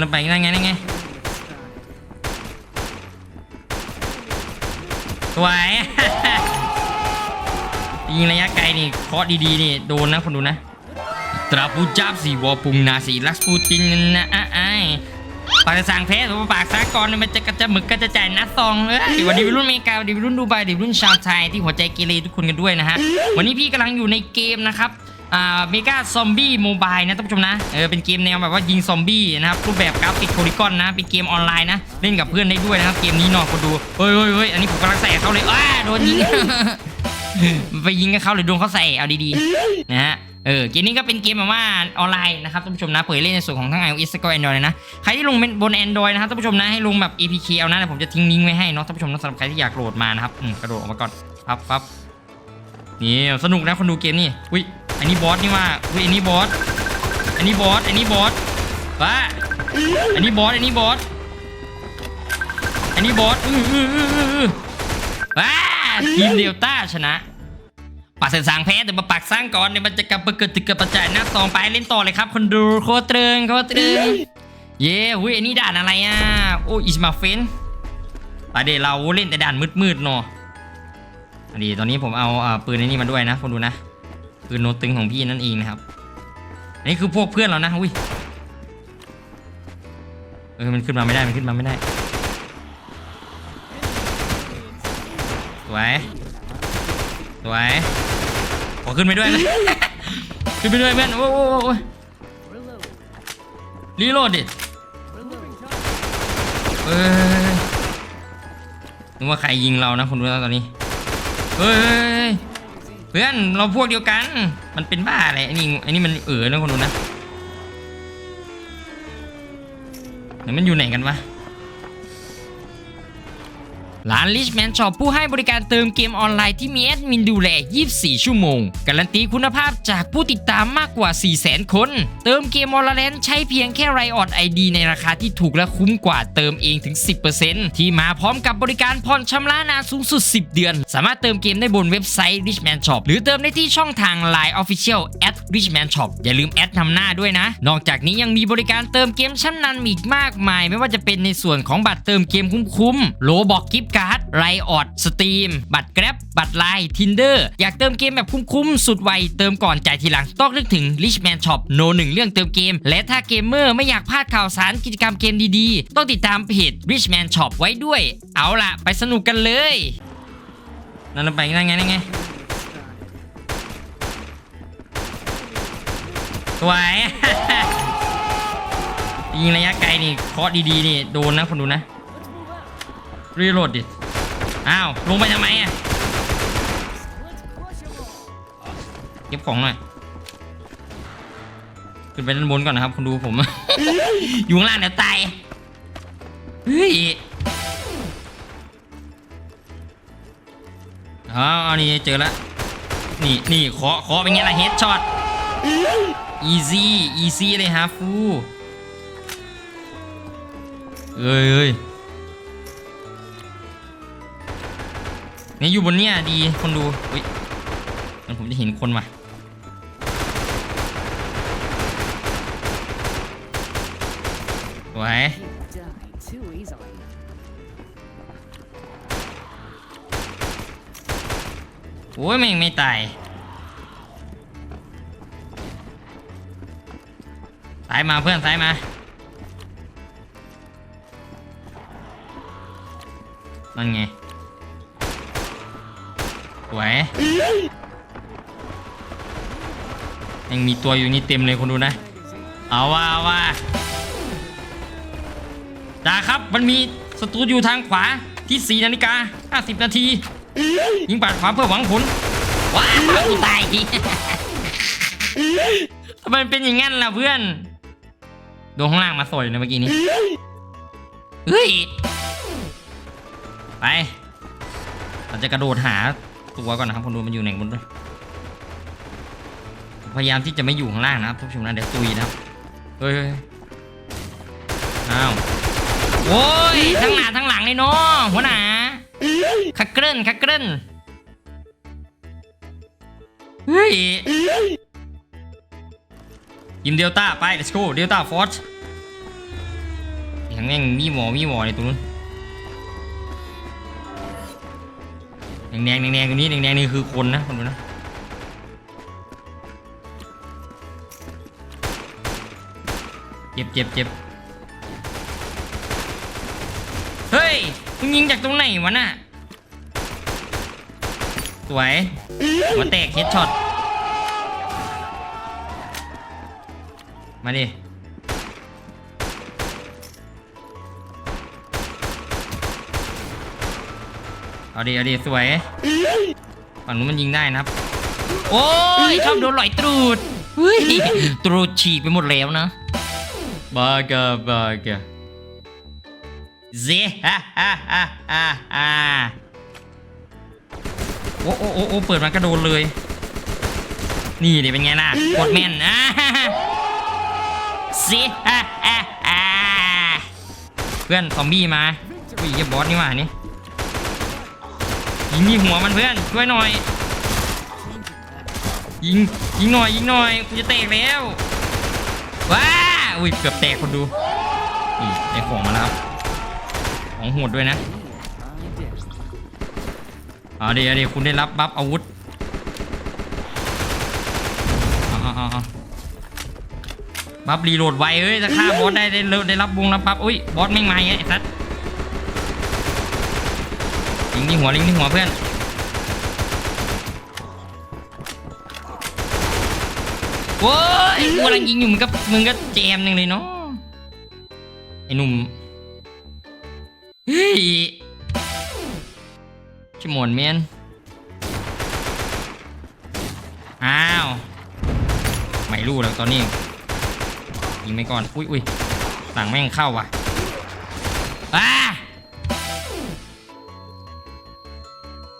นั่นไปนั่นไงนั่นไงสวยยิงระยะไกลนี่เคาะดีๆนี่โดนนะคนดูนะตราปูจับสีวอปุงนาสีลักสปูตินนะอ้ายปากจะสั่งเพสปากสากรมันจะกระจะหมึกก็จะจ่ายนัดซองเอ้ยวันนี้วัยรุ่นอเมริกาวันนี้วัยรุ่นดูไบวันนี้วัยรุ่นชาวไทยที่หัวใจเกเรทุกคนกันด้วยนะฮะวันนี้พี่กำลังอยู่ในเกมนะครับ อ่าเมกาซอมบี้โมบายนะท่านผู้ชมนะเออเป็นเกมแนวแบบว่ายิงซอมบี้นะครับรูปแบบกราฟิกโพลิกอนนะเป็นเกมออนไลน์นะเล่นกับเพื่อนได้ด้วยนะครับเกมนี้เนอกคนดูเฮ้ยเฮ้ยเฮ้ยอันนี้ผมกำลังใส่เขาเลยอ้าโดนยิงไปยิงกับเขาหรือโดนเขาใส่เอาดีๆนะฮะเออเกมนี้ก็เป็นเกมแบบว่าออนไลน์นะครับท่านผู้ชมนะเปิดเล่นในส่วนของทั้ง iOS และก็ Android เลยนะใครที่ลงบน Android นะครับท่านผู้ชมนะให้ลงแบบ APK เอานะผมจะทิ้งลิงก์ไว้ให้เนาะท่านผู้ชมนะสำหรับใครที่อยากโหลดมานะครับอืมกระโดดออกมาก่อนปั๊บปั๊บนี่สนุกนะคนดูเกมนี่อุ้ย อันนี้บอสนี่ว่าอุ้ยอันนี้บอสอันนี้บอสอันนี้บอสว้าอันนี้บอสอันนี้บอสอันนี้บอสอืออืออืออือว้าทีมเดลต้าชนะปากเสนสางแพ้แต่มาปากสร้างก่อนเนี่ยมันจะกลับมาเกิดตึกกิดประจายหน้าซองไปเล่นต่อเลยครับ คนดูโคตรตรึงโคตรตรึงเย้หุยอันนี้ด่านอะไรอะโอ้อิสมาเฟนไปเดี๋ยวเราเล่นแต่ด่านมืดๆเนาะอันนี้ตอนนี้ผมเอาปืนในนี้มาด้วยนะคนดูนะ ปืนโนตึงของพี่นั่นเองนะครับอันนี้คือพวกเพื่อนเรานะอุ้ยเออมันขึ้นมาไม่ได้มันขึ้นมาไม่ได้สวยสวยขอขึ้นไปด้วย ขึ้นไปด้วยเพื่อนโอ้โหโอ้โหรีโหลดดิเอ้ยนึกว่าใครยิงเรานะคุณดูแล้วตอนนี้เฮ้ย พื่อนเราพวกเดียวกัน มันเป็นบ้าอะไรไอ้นี่ไอ้นี่มันเออนะคนดูนะไหนมันอยู่ไหนกันวะ ร้าน Richman Shop ผู้ให้บริการเติมเกมออนไลน์ที่มีแอดมินดูแล 24 ชั่วโมง การันตีคุณภาพจากผู้ติดตามมากกว่า 400,000 คน เติมเกมออนไลน์ใช้เพียงแค่ไรออดไอดีในราคาที่ถูกและคุ้มกว่าเติมเองถึง 10%ที่มาพร้อมกับบริการผ่อนชำระนานสูงสุด 10 เดือน สามารถเติมเกมได้บนเว็บไซต์ Richman Shop หรือเติมได้ที่ช่องทาง Line Official at Richman Shop อย่าลืมแอดนำหน้าด้วยนะ นอกจากนี้ยังมีบริการเติมเกมชั้นนำอีกมากมาย ไม่ว่าจะเป็นในส่วนของบัตรเติมเกมคุ้มๆโลบอกกิฟต์การ์ดไรออดสตรีมบัตรแกร็บบัตรไลน์ทินเดอร์อยากเติมเกมแบบคุ้มๆสุดไวเติมก่อนจ่ายทีหลังต้องนึกถึง Richman Shop โนหนึ่งเรื่องเติมเกม และถ้าเกมเมอร์ไม่อยากพลาดข่าวสารกิจกรรมเกมดีๆ ต้องติดตามเพจ Richman Shop ไว้ด้วย เอาล่ะ ไปสนุกกันเลย นั่นไปนั่นไงนั่นไง วย ยิงระยะไกลนี่เคาะดีๆนี่โดนนะคนดูนะ รีโหลดดิ อ้าว ลงไปทำไมอะ เก็บของหน่อย ขึ้นไปด้านบนก่อนนะครับคนดูผม อยู่ข้างล่างเดี๋ยวตาย เฮ้ยอ๋ออันนี้เจอแล้ว นี่นี่เคาะเคาะเป็นไงล่ะเฮดช็อต อีซี่อีซี่เลยฮะฟูเอ้ยเอ้ยเนี่ยอยู่บนเนี้ยดีคนดูอุ้ยงั้นผมจะเห็นคนว่ะสวย Die too easily. โอ้ยแม่งไม่ตายายมาเพื่อนสายมา นั่นไง สวย ยังมีตัวอยู่นี่เต็มเลยคนดูนะ เอาว่าเอาว่าจ้าครับมันมีศัตรูอยู่ทางขวาที่ 4 นาฬิกา 50 นาที ยิงปาดขวาเพื่อหวังผล ว้าวกูตายทีทำไมมันเป็นอย่างงั้นล่ะเพื่อน โดนข้างล่างมาสอยนะเมื่อกี้นี้ เฮ้ย ไป เราจะกระโดดหาตัวก่อนนะครับคนดูมันอยู่ไหนบนด้วย พยายามที่จะไม่อยู่ข้างล่างนะครับทุกผู้ชมนะเดี๋ยวตุยนะครับ เฮ้ยอ้าวโอ้ยทั้งหน้าทั้งหลังเลยเนาะหัวหน้าคักเกรินคักเกรินเฮ้ย ยิมเดลต้าไป let's go เดลต้าฟอร์สย่างแม่งมีหมอมีหมอเลยตรงนู้นแดงแดงแดงตรงนี้แดงแดงนี่คือคนนะคนดูนะเจ็บเจ็บเจ็บเฮ้ยมึงยิงจากตรงไหนวะน่ะสวยหัวแตกเฮดช็อต มาดิ เอาดิ เอาดิ สวย ฝั่งนู้นมันยิงได้นะครับ โอ้ยชอบโดนหลอยตรูดเฮ้ยตรูดฉีกไปหมดแล้วนะบากาบากาเซฮ่าฮ่าฮ่าฮ่าฮ่าโอ้โอ้โอ้โอ้เปิดมากระโดดเลย นี่ดิเป็นไงล่ะกดแม่นอ่า เซฮ่าฮ่าฮ่าเพื่อนซอมบี้มาอุ้ยเหี้ยบอสนี่หว่านี่ยิงที่หัวมันเพื่อนช่วยหน่อย ยิงยิงหน่อยยิงหน่อยกูจะแตกแล้วว้าอุ้ยเกือบแตกคนดูนี่ได้ของมาแล้วของโหดด้วยนะเอาดี๋ยวเดี๋ยวคุณได้รับบัฟอาวุธอาเอาเอาเอา บัฟรีโหลดไวเอ้ยถ้าฆ่าบอสได้ได้เร็วได้รับวงรับบัฟอุ้ยบอสแม่งมาไงไอ้สัสยิงที่หัวยิงที่หัวเพื่อนโว้ยกูกำลังยิงอยู่มึงก็มึงก็แจมหนึ่งเลยเนาะไอ้หนุ่มเฮ้ยชิมอนเมียนอ้าว ไม่รู้แล้วตอนนี้ ยิงไปก่อน อุ้ยอุ้ยหลังแม่งเข้าว่ะอ้า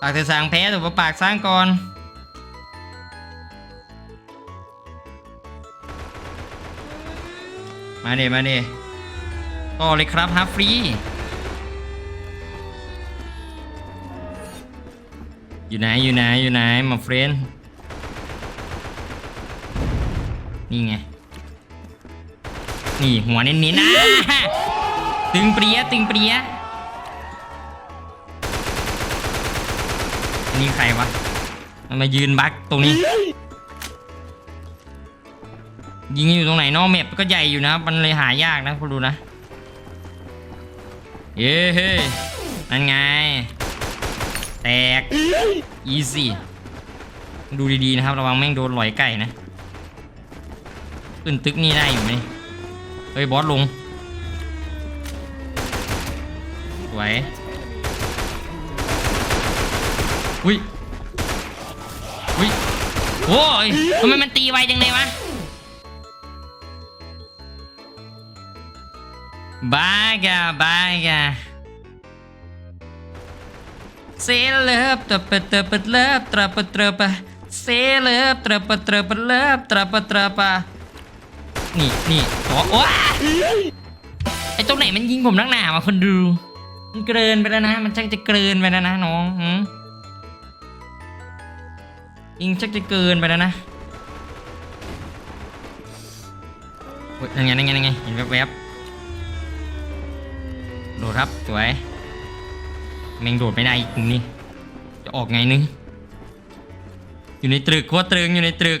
ปากเธอสร้างแพ้ถูกปะปากสร้างก่อนมาเดมาเดต่อเลยครับฮาฟรีอยู่ไหนอยู่ไหนอยู่ไหนมาเฟรนนี่ไง นี่หัวเน้นๆนะตึงเปรียตึงเปรียนี่ใครวะมันมายืนบักตรงนี้ ยิงอยู่ตรงไหนนอกแมปก็ใหญ่อยู่นะมันเลยหายากนะคุณดูนะเย้เฮ้นั่นไง แตกอีซี่ดูดีๆนะครับ ระวังแม่งโดนหลอยไก่นะขึ้นตึกนี่ได้อยู่ไหม เฮ้ยบอสลงสวยอุ้ยอุ้ยโอ้ยทำไมมันตีไวจังเลยวะบากาบากาเซเลบตะปะตะปะเลบตระปะตระปะเซเลบตระปะตระปะเลบตระปะตระปะ นี่นี่ตัวว้าไอตรงไหนมันยิงผมนักหนาวะคนดู มันเกินไปแล้วนะ มันชักจะเกินไปแล้วนะน้องหืมยิงชักจะเกินไปแล้วนะโอ้ยนั่นไงนั่นไงนั่นไงเห็นแวบๆโดดครับสวยแม่งโดดไม่ได้อีกมุมนี้ จะออกไงนึงอยู่ในตรึกโคตรตรึงอยู่ในตรึก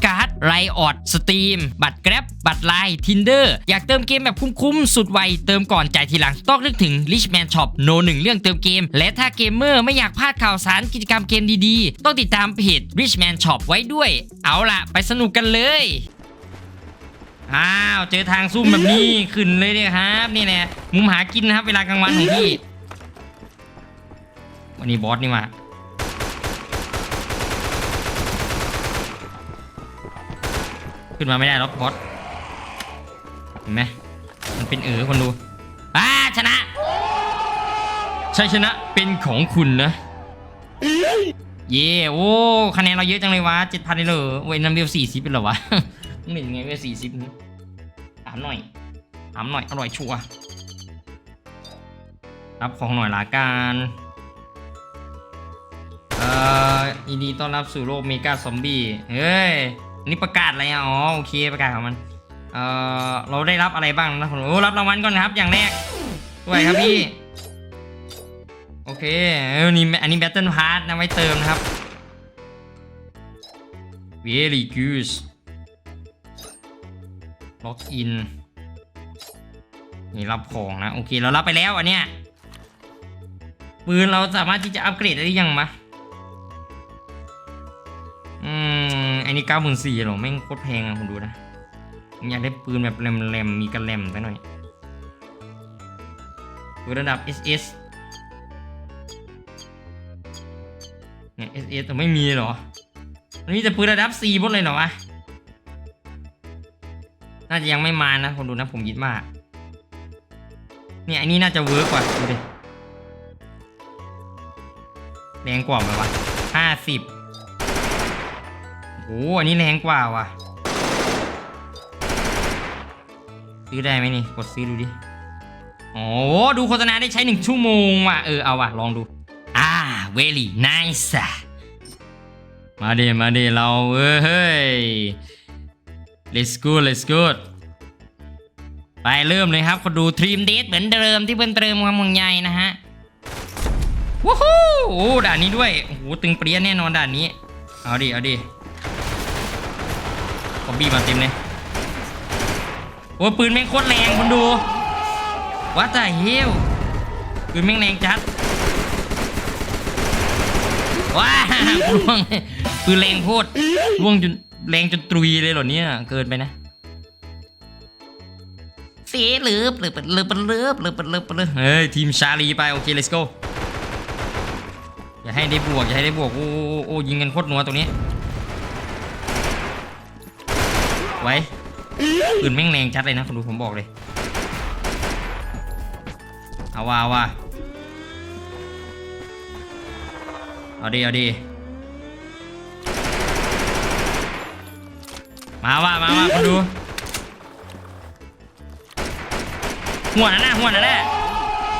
ไรออดสตรีมบัตรแกร็บบัตรไลน์ทินเดอร์อยากเติมเกมแบบคุ้มๆ สุดไว เติมก่อนจ่ายทีหลัง ต้องนึกถึง Richman Shop โนหนึ่งเรื่องเติมเกม และถ้าเกมเมอร์ไม่อยากพลาดข่าวสารกิจกรรมเกมดีๆ ต้องติดตามเพจ Richman Shop ไว้ด้วย เอาล่ะ ไปสนุกกันเลยอ้าวเจอทางซุ่มแบบนี้ขึ้นเลยเนี่ยครับนี่แหละมุมหากินนะครับ เวลากลางวันของพี่วันนี้บอสนี่มา ขึ้นมาไม่ได้หรอกบอสเห็นไหมมันเป็นเออคนดูอ่าชนะชัยชนะเป็นของคุณนะเย่โอ้คะแนนเราเยอะจังเลยวะเจ็ดพันเลยเหรอเว้ยน้ำเบลสี่สิบเป็นเหรอวะหนึ่งไงเวสี่สิบถามหน่อยถามหน่อยอร่อยชัวรับของหน่อยละกันเอ่อยินดีต้อนรับสู่โลกเมกาซอมบี้เฮ้ย นนี่ประกาศอะไรอะอ๋อโอเคประกาศของมัน เอ่อเราได้รับอะไรบ้างนะผมโอ้รับรางวัลก่อนนะครับ อย่างแรกด้วยครับพี่ โอเคเออนี่อันนี้แบตเทิลพาร์ทนะไว้เติมนะครับ very good ล็อกอินนี่รับของนะ โอเคเรารับไปแล้วอันเนี้ยปืนเราสามารถที่จะอัปเกรดได้ยังมะ นนี้เก้าหมื่นสี่หรอแม่งโคตรแพงอะคุณดูนะผมอยากได้ปืนแบบแหลมๆมีกระแหลมซะหน่อยปืนระดับ SS เนี่ย SS แต่ไม่มีเหรอ มันมีแต่ปืนระดับ C หมดเลยเหรอวะ น่าจะยังไม่มานะคนดูนะผมคิดว่าเนี่ยอันนี้น่าจะเวิร์กกว่าดูดิแรงกว่าไหมวะห้าสิบ อ้อันนี้แรงกว่าว่ะ ซื้อได้ไหมนี่ กดซื้อดูดิอ๋อดูโฆษณาได้ใช้หนึ่งชั่วโมงว่ะ เออ เอาว่ะ ลองดู อ่า very nice อะมาเดมาเดเราเอ้ยเฮ้ย let's go let's go ไปเริ่มเลยครับคนดูทรีมเดทเหมือนเดิมที่เพิ่นเติมความห่วงใยนะฮะวู้ฮู้โอ้ด่านนี้ด้วย โอ้โหตึงเปรี้ยแน่นอนด่านนี้ เอาดิ เอาดิ คอมบี้มาเต็มเลยโอ้ปืนแม่งโคตรแรงคุณดูว่าแต่เฮลปืนแม่งแรงจัดว้าล่วงปืนแรงโคตรล่วงจนแรงจนตรุยเลยเหรอเนี่ยเกินไปนะเสียเลือบเลือบเลือบเลือบเลือบเลือบเลือบเฮ้ยทีมชาลีไปโอเค let's go อย่าให้ได้บวกอย่าให้ได้บวกโอ้โอ้ยิงกันโคตรนัวตรงนี้ ไว้ปืนแม่งแรงจัดเลยนะคุณดูผมบอกเลย เอาว่าเอาว่าเอาดีเอาดีมาว่ามาว่าคุณดู หัวนั่นน่ะหัวนั่นแหละ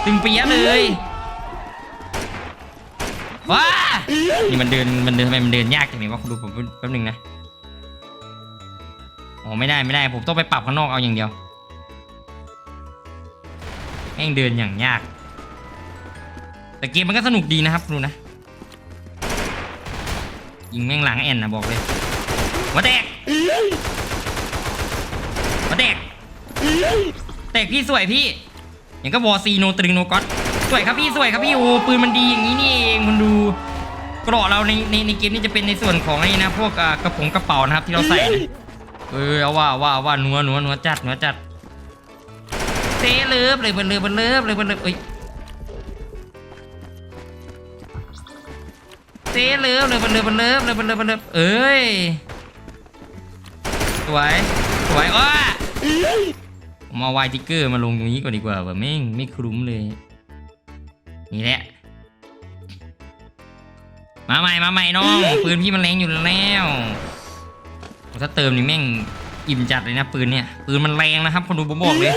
ตึงเปียะเลยว้านี่มันเดินมันเดินทำไมมันเดินยากจังเลยวะคุณดูผมแป๊บนึงนะ โอ๋อไม่ได้ไม่ได้ผมต้องไปปรับข้างนอกเอาอย่างเดียวแม่งเดินอย่างยาก แต่เกมมันก็สนุกดีนะครับดูนะยิงแม่งหลังแอนนะบอกเลยหัวแตกหัวแตกแตกพี่สวยพี่อย่างก็วอซีโนตรึงโนก็ตสวยครับพี่สวยครับพี่โอ้ปืนมันดีอย่างนี้นี่เองคุณดูเกราะเราในในในเกมนี้จะเป็นในส่วนของไอ้นะพวกกระผงกระเป๋านะครับที่เราใส่นะ เออเอาว่าว่าว่านัวนัวนัวจัดนัวจัดเซเลิฟเลยบิร์เลิฟบิร์เลิฟเลยบิร์เลิฟเอ้ยเซเลิฟเลยบิร์เลิฟบิร์เลิฟเลยบิร์เลิฟบิร์เลิฟเอ้ยสวยสวยอ้ามาไวทิกเกอร์มาลงตรงนี้ก่อนดีกว่าว่าแม่ไม่คลุ้มเลย นี่แหละ มาใหม่มาใหม่น้องปืนพี่มันแรงอยู่แล้ว ถ้าเติมนี่แม่งอิ่มจัดเลยนะปืนเนี่ย ปืนมันแรงนะครับคนดูผมบอกเลย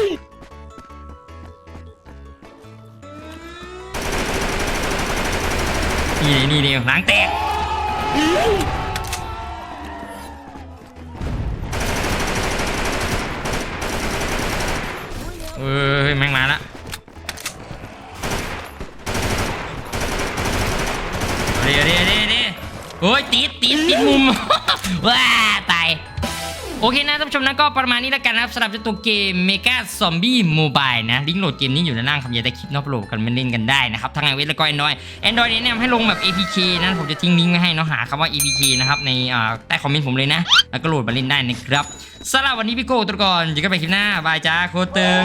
นี่นี่นี่หลังแตกเอ้ยแม่งมาละเดี๋ยวเดี๋ยวเดี๋ยวเดี๋ยวโอ้ยติดติดติดมุมว้าตาย โอเคนะท่านผู้ชมนะก็ประมาณนี้แล้วกันนะครับสำหรับตัวเกมเมกาซอมบี้โมบายนะลิงก์โหลดเกมนี้อยู่ด้านล่างครับอย่าได้คลิปนอกโหลดกันมาเล่นกันได้นะครับทั้งไอเวสและก็แอนดรอยแอนดรอยแนะนำให้ลงแบบ APK นะผมจะทิ้งลิงก์ไว้ให้เนาะหาคำว่า APK นะครับในใต้คอมเมนต์ผมเลยนะ แล้วก็โหลดมาเล่นได้นะครับสำหรับวันนี้พี่โก้ตัวก่อนเจอกันใหม่คลิปหน้าบายจ้าโคตรตึง